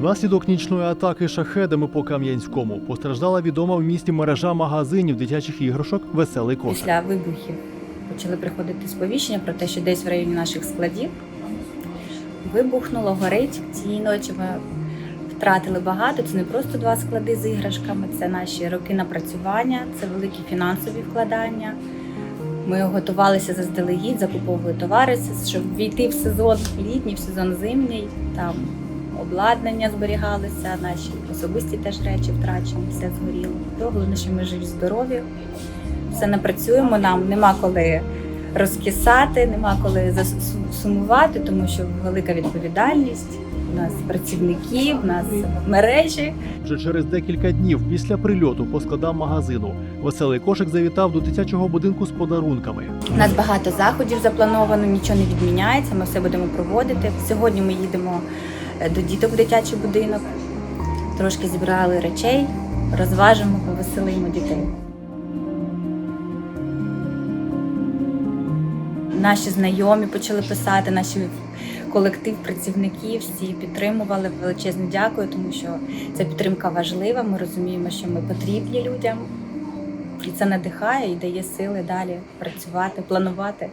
Внаслідок нічної атаки шахедами по Кам'янському постраждала відома в місті мережа магазинів дитячих іграшок Веселий кошик. Після вибухів почали приходити сповіщення про те, що десь в районі наших складів вибухнуло, горить. Цієї ночі ми втратили багато. Це не просто два склади з іграшками, це наші роки напрацювання, це великі фінансові вкладання. Ми готувалися заздалегідь, закуповували товари, щоб війти в сезон літній, в сезон зимній. Там обладнання зберігалося, наші особисті теж речі втрачені, все згоріло. То головне, що ми живі, здорові, все не працюємо, нам нема коли розкисати, нема коли засу- сумувати, тому що велика відповідальність. У нас працівники, у нас мережі. Вже через декілька днів після прильоту по складам магазину Веселий кошик завітав до дитячого будинку з подарунками. У нас багато заходів заплановано, нічого не відміняється. Ми все будемо проводити. Сьогодні ми їдемо до діток в дитячий будинок. Трошки зібрали речей, розважимо, повеселимо дітей. Наші знайомі почали писати, наші колектив працівників всі підтримували. Величезне дякую, тому що ця підтримка важлива. Ми розуміємо, що ми потрібні людям. І це надихає і дає сили далі працювати, планувати.